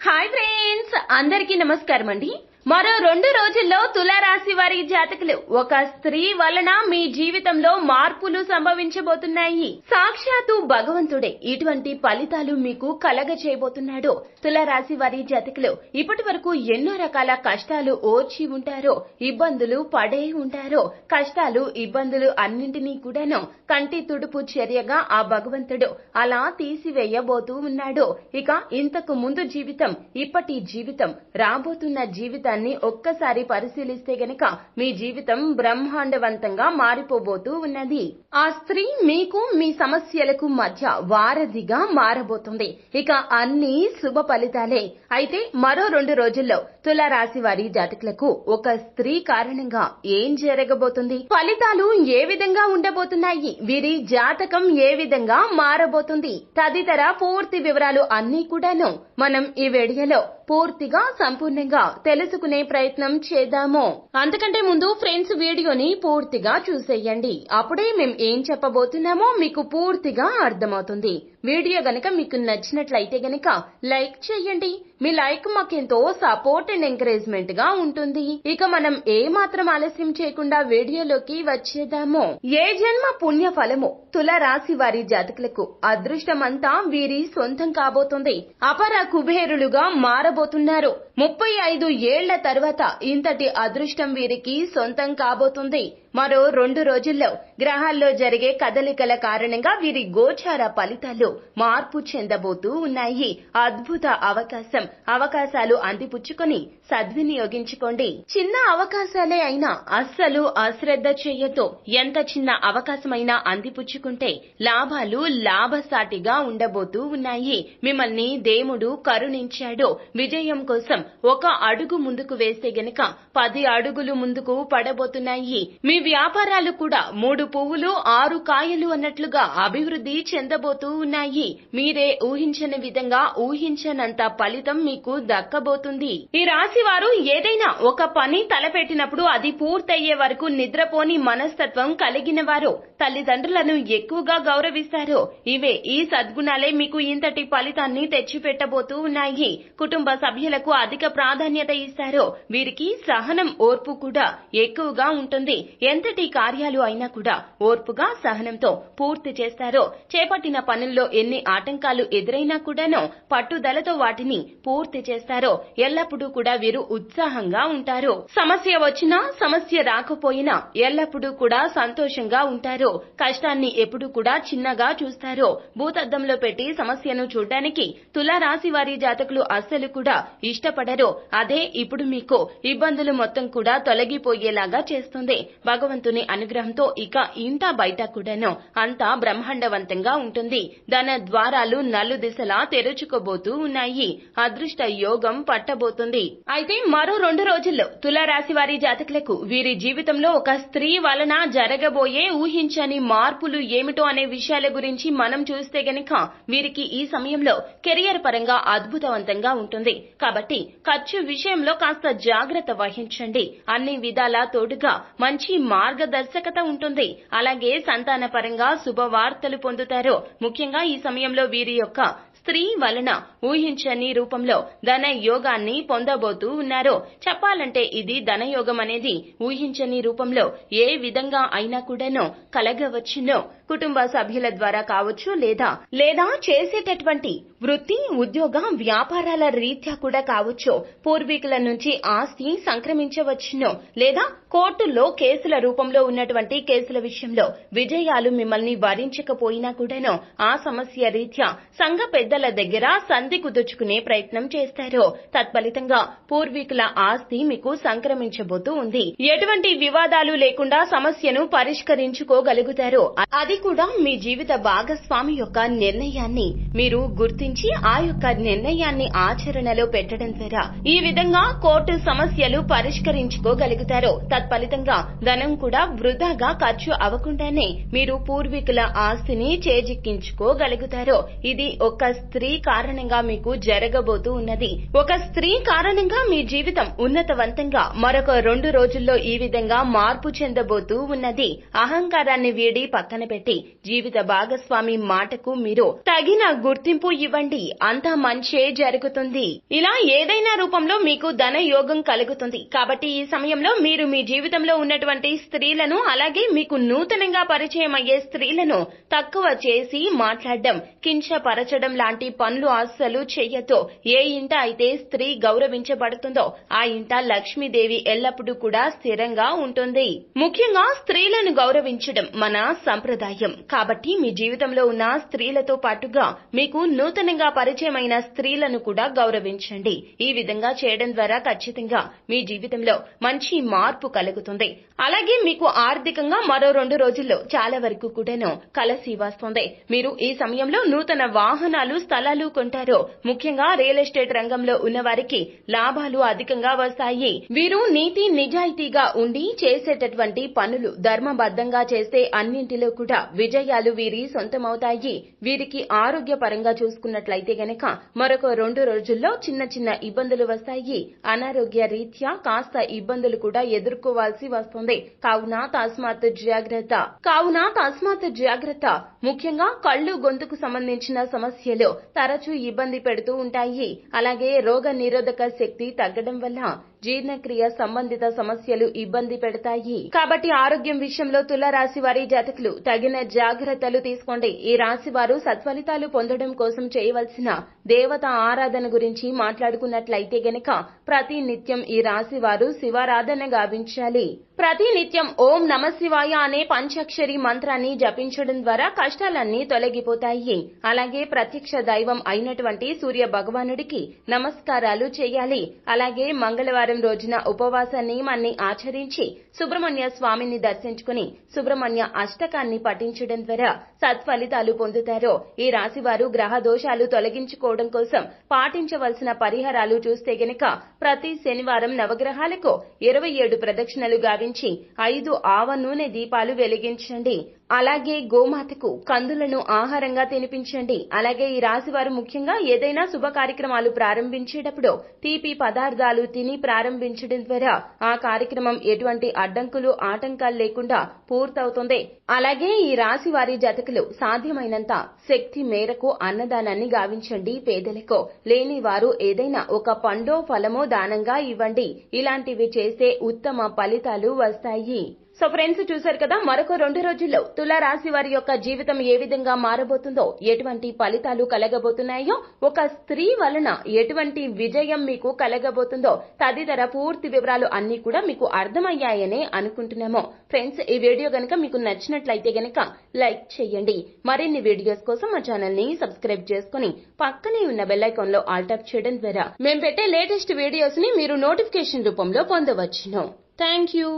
Hi friends అందరికీ నమస్కారం అండి. మరో రెండు రోజుల్లో తులారాశి వారి జాతకులు ఒక స్త్రీ వలన మీ జీవితంలో మార్పులు సంభవించబోతున్నాయి. సాక్షాత్తు భగవంతుడే ఇటువంటి ఫలితాలు మీకు కలగ చేయబోతున్నాడు తులారాశి వారి జాతకులు ఇప్పటి వరకు ఎన్నో రకాల కష్టాలు ఓర్చి ఉంటారో ఇబ్బందులు పడే ఉంటారో కష్టాలు ఇబ్బందులు అన్నింటినీ కూడాను కంటి తుడుపు చర్యగా ఆ భగవంతుడు అలా తీసివేయబోతూ ఉన్నాడు. ఇక ఇంతకు ముందు జీవితం ఇప్పటి జీవితం రాబోతున్న జీవితాన్ని ఒక్కసారి పరిశీలిస్తే గనక మీ జీవితం బ్రహ్మాండవంతంగా మారిపోబోతూ ఉన్నది. ఆ స్త్రీ మీకు మీ సమస్యలకు మధ్య వారధిగా మారబోతుంది. ఇక అన్ని శుభ ఫలితాలే. అయితే మరో రెండు రోజుల్లో తులారాశి వారి జాతకులకు ఒక స్త్రీ కారణంగా ఏం జరగబోతుంది? ఫలితాలు ఏ విధంగా ఉండబోతున్నాయి? వీరి జాతకం ఏ విధంగా మారబోతుంది? తదితర పూర్తి వివరాలు అన్ని కూడాను మనం ఈ వీడియోలో పూర్తిగా సంపూర్ణంగా తెలుసుకునే ప్రయత్నం చేద్దాము. అంతకంటే ముందు ఫ్రెండ్స్ వీడియోని పూర్తిగా చూసేయండి. అప్పుడే మేము ఏం చెప్పబోతున్నామో మీకు పూర్తిగా అర్థమవుతుంది. వీడియో గనక మీకు నచ్చినట్లయితే గనక లైక్ చేయండి. మీ లైక్ మాకెంతో సపోర్ట్ అండ్ ఎంకరేజ్మెంట్గా ఉంటుంది. ఇక మనం ఏ మాత్రం ఆలస్యం చేయకుండా వీడియోలోకి వచ్చేద్దాము. ఏ జన్మ పుణ్య ఫలము తుల రాశి వారి జాతకులకు అదృష్టమంతా వీరి సొంతం కాబోతుంది. అపర కుబేరులుగా మారబోతున్నారు. ముప్పై ఐదు ఏళ్ళ తర్వాత ఇంతటి అదృష్టం వీరికి సొంతం కాబోతుంది. మరో రెండు రోజుల్లో గ్రహాల్లో జరిగే కదలికల కారణంగా వీరి గోచార ఫలితాలు మార్పు చెందబోతూ ఉన్నాయి. అద్భుత అవకాశం. అవకాశాలు అందిపుచ్చుకొని సద్వినియోగించుకోండి. చిన్న అవకాశాలే అయినా అస్సలు అశ్రద్ధ చేయతో ఎంత చిన్న అవకాశమైనా అందిపుచ్చుకుంటే లాభాలు లాభసాటిగా ఉండబోతూ ఉన్నాయి. మిమ్మల్ని దేవుడు కరుణించాడు. విజయం కోసం ఒక అడుగు ముందుకు వేస్తే గనక పది అడుగులు ముందుకు పడబోతున్నాయి. మీ వ్యాపారాలు కూడా మూడు పువ్వులు ఆరు కాయలు అన్నట్లుగా అభివృద్ధి చెందబోతూ ఉన్నాయి. మీరే ఊహించని విధంగా ఊహించనంత ఫలితం మీకు దక్కబోతుంది. ఈ రాశి వారు ఏదైనా ఒక పని తలపెట్టినప్పుడు అది పూర్తయ్యే వరకు నిద్రపోని మనస్తత్వం కలిగిన వారు. తల్లిదండ్రులను ఎక్కువగా గౌరవిస్తారు. ఇవే ఈ సద్గుణాలే మీకు ఇంతటి ఫలితాన్ని తెచ్చిపెట్టబోతూ ఉన్నాయి. కుటుంబ సభ్యులకు అధిక ప్రాధాన్యత ఇస్తారు. వీరికి సహనం ఓర్పు కూడా ఎక్కువగా ఉంటుంది. ఎంతటి కార్యాలు అయినా కూడా ఓర్పుగా సహనంతో పూర్తి చేస్తారో చేపట్టిన పనుల్లో ఎన్ని ఆటంకాలు ఎదురైనా కూడాను పట్టుదలతో వాటిని పూర్తి చేస్తారో ఎల్లప్పుడూ కూడా వీరు ఉత్సాహంగా ఉంటారు. సమస్య వచ్చినా సమస్య రాకపోయినా ఎల్లప్పుడూ కూడా సంతోషంగా ఉంటారు కష్టాన్ని ఎప్పుడు కూడా చిన్నగా చూస్తారు భూతద్దంలో పెట్టి సమస్యను చూడడానికి తులారాశి వారి జాతకులు అస్సలు కూడా ఇష్టపడరు. అదే ఇప్పుడు మీకు ఇబ్బందులు మొత్తం కూడా తొలగిపోయేలాగా చేస్తుంది. భగవంతుని అనుగ్రహంతో ఇక ఇంట బయట కూడాను అంతా బ్రహ్మాండవంతంగా ఉంటుంది. ధన ద్వారాలు నలు దిశలా తెరుచుకోబోతూ ఉన్నాయి. అదృష్ట యోగం పట్టబోతుంది. అయితే మరో రెండు రోజుల్లో తులారాశి వారి జాతకులకు వీరి జీవితంలో ఒక స్త్రీ వలన జరగబోయే ఊహించని మార్పులు ఏమిటో అనే విషయాల గురించి మనం చూస్తే గనక వీరికి ఈ సమయంలో కెరియర్ పరంగా అద్భుతవంతంగా ఉంటుంది. కాబట్టి ఖర్చు విషయంలో కాస్త జాగ్రత్త వహించండి. అన్ని విధాలా తోడుగా మంచి మార్గదర్శకత ఉంటుంది. అలాగే సంతాన పరంగా శుభవార్తలు పొందుతారు. ముఖ్యంగా ఈ సమయంలో వీరి యొక్క స్త్రీ వలన ఊహించని రూపంలో ధన యోగాన్ని పొందబోతూ ఉన్నారు. చెప్పాలంటే ఇది ధనయోగం అనేది ఊహించని రూపంలో ఏ విధంగా అయినా కూడాను కలగవచ్చునో. కుటుంబ సభ్యుల ద్వారా కావచ్చు లేదా లేదా చేసేటటువంటి వృత్తి ఉద్యోగ వ్యాపారాల రీత్యా కూడా కావచ్చు. పూర్వీకుల నుంచి ఆస్తి సంక్రమించవచ్చునో. లేదా కోర్టుల్లో కేసుల రూపంలో ఉన్నటువంటి కేసుల విషయంలో విజయాలు మిమ్మల్ని వరించకపోయినా కూడాను ఆ సమస్య రీత్యా సంఘ పెద్దల దగ్గర సంధి కుదుర్చుకునే ప్రయత్నం చేస్తారు. తత్ఫలితంగా పూర్వీకుల ఆస్తి మీకు సంక్రమించబోతూ ఉంది. ఎటువంటి వివాదాలు లేకుండా సమస్యను పరిష్కరించుకోగలుగుతారు. అది కూడా మీ జీవిత భాగస్వామి యొక్క నిర్ణయాన్ని మీరు గుర్తించి ఆ యొక్క నిర్ణయాన్ని ఆచరణలో పెట్టడం ద్వారా ఈ విధంగా కోర్టు సమస్యలు పరిష్కరించుకోగలుగుతారు తత్ఫలితంగా ధనం కూడా వృధాగా ఖర్చు అవ్వకుండానే మీరు పూర్వీకుల ఆస్తిని చేజిక్కించుకోగలుగుతారు ఇది ఒక స్త్రీ కారణంగా మీకు జరగబోతూ ఉన్నది. ఒక స్త్రీ కారణంగా మీ జీవితం ఉన్నతవంతంగా మరొక రెండు రోజుల్లో ఈ విధంగా మార్పు చెందబోతూ ఉన్నది. అహంకారాన్ని వీడి పక్కన పెట్టి కాబట్టి జీవిత భాగస్వామి మాటకు మీరు తగిన గుర్తింపు ఇవ్వండి. అంతా మంచే జరుగుతుంది. ఇలా ఏదైనా రూపంలో మీకు ధన యోగం కలుగుతుంది. కాబట్టి ఈ సమయంలో మీరు మీ జీవితంలో ఉన్నటువంటి స్త్రీలను అలాగే మీకు నూతనంగా పరిచయం అయ్యే స్త్రీలను తక్కువ చేసి మాట్లాడడం కించపరచడం లాంటి పనులు అస్సలు చేయొద్దు ఏ ఇంట అయితే స్త్రీ గౌరవించబడుతుందో ఆ ఇంట లక్ష్మీదేవి ఎల్లప్పుడూ కూడా స్థిరంగా ఉంటుంది. ముఖ్యంగా స్త్రీలను గౌరవించడం మన సంప్రదాయం. కాబట్టి మీ జీవితంలో ఉన్న స్త్రీలతో పాటుగా మీకు నూతనంగా పరిచయమైన స్త్రీలను కూడా గౌరవించండి. ఈ విధంగా చేయడం ద్వారా ఖచ్చితంగా మీ జీవితంలో మంచి మార్పు కలుగుతుంది. అలాగే మీకు ఆర్థికంగా మరో రెండు రోజుల్లో చాలా వరకు కూడాను కలసి వస్తుంది. మీరు ఈ సమయంలో నూతన వాహనాలు స్థలాలు కొంటారో ముఖ్యంగా రియల్ ఎస్టేట్ రంగంలో ఉన్న వారికి లాభాలు అధికంగా వస్తాయి. వీరు నీతి నిజాయితీగా ఉండి చేసేటటువంటి పనులు ధర్మబద్ధంగా చేస్తే అన్నింటిలో కూడా విజయాలు వీరి సొంతమవుతాయి. వీరికి ఆరోగ్యపరంగా చూసుకున్నట్లయితే గనక మరొక రెండు రోజుల్లో చిన్న చిన్న ఇబ్బందులు వస్తాయి. అనారోగ్య రీత్యా కాస్త ఇబ్బందులు కూడా ఎదుర్కోవాల్సి వస్తుంది. కావున తస్మాత్ జాగ్రత్త. కావున తస్మాత్ జాగ్రత్త. ముఖ్యంగా కళ్ళు గొంతుకు సంబంధించిన సమస్యలు తరచూ ఇబ్బంది పెడుతూ ఉంటాయి. అలాగే రోగ నిరోధక శక్తి తగ్గడం వల్ల జీర్ణక్రియ సంబంధిత సమస్యలు ఇబ్బంది పెడతాయి. కాబట్టి ఆరోగ్యం విషయంలో తుల రాశి వారి జాతకులు తగిన జాగ్రత్తలు తీసుకోండి. ఈ రాశి వారు సత్ఫలితాలు పొందడం కోసం చేయవలసిన దేవత ఆరాధన గురించి మాట్లాడుకున్నట్లయితే గనక ప్రతి నిత్యం ఈ రాశి వారు శివారాధన గావించాలి. ప్రతినిత్యం ఓం నమ శివాయ అనే పంచాక్షరి మంత్రాన్ని జపించడం ద్వారా కష్టాలన్నీ తొలగిపోతాయి. అలాగే ప్రత్యక్ష దైవం అయినటువంటి సూర్య భగవానుడికి నమస్కారాలు చేయాలి. అలాగే మంగళవారం రోజున ఉపవాస నియమాన్ని ఆచరించి సుబ్రహ్మణ్య స్వామిని దర్శించుకుని సుబ్రహ్మణ్య అష్టకాన్ని పఠించడం ద్వారా సత్ఫలితాలు పొందుతారు ఈ రాశి వారు గ్రహ దోషాలు తొలగించుకోవడం కోసం పాటించవలసిన పరిహారాలు చూస్తే గనక ప్రతి శనివారం నవగ్రహాలకు ఇరవై ఏడు ప్రదక్షిణలు గావించి ఐదు ఆవ నూనె దీపాలు వెలిగించండి. అలాగే గోమాతకు కందులను ఆహారంగా తినిపించండి. అలాగే ఈ రాశి వారు ముఖ్యంగా ఏదైనా శుభ కార్యక్రమాలు ప్రారంభించేటప్పుడు తీపి పదార్థాలు తిని ప్రారంభించడం ద్వారా ఆ కార్యక్రమం ఎటువంటి అడ్డంకులు ఆటంకాలు లేకుండా పూర్తవుతుంది. అలాగే ఈ రాశి వారి జతకులు సాధ్యమైనంత శక్తి మేరకు అన్నదానాన్ని గావించండి. పేదలకు లేని వారు ఏదైనా ఒక పండో ఫలమో దానంగా ఇవ్వండి. ఇలాంటివి చేస్తే ఉత్తమ ఫలితాలు వస్తాయి. సో ఫ్రెండ్స్ చూశారు కదా మరొక రెండు రోజుల్లో తుల రాశి వారి యొక్క జీవితం ఏ విధంగా మారబోతుందో ఎటువంటి ఫలితాలు కలగబోతున్నాయో ఒక స్త్రీ వలన ఎటువంటి విజయం మీకు కలగబోతుందో తదితర పూర్తి వివరాలు అన్ని కూడా మీకు అర్థమయ్యాయనే అనుకుంటున్నాము. ఫ్రెండ్స్ ఈ వీడియో గనక మీకు నచ్చినట్లయితే గనక లైక్ చేయండి. మరిన్ని వీడియోస్ కోసం మా ఛానల్ని సబ్స్క్రైబ్ చేసుకుని పక్కనే ఉన్న బెల్ ఐకాన్లో ఆల్ చేయడం ద్వారా మేము పెట్టే లేటెస్ట్ వీడియోస్ని మీరు నోటిఫికేషన్ రూపంలో పొందవచ్చును. Thank you.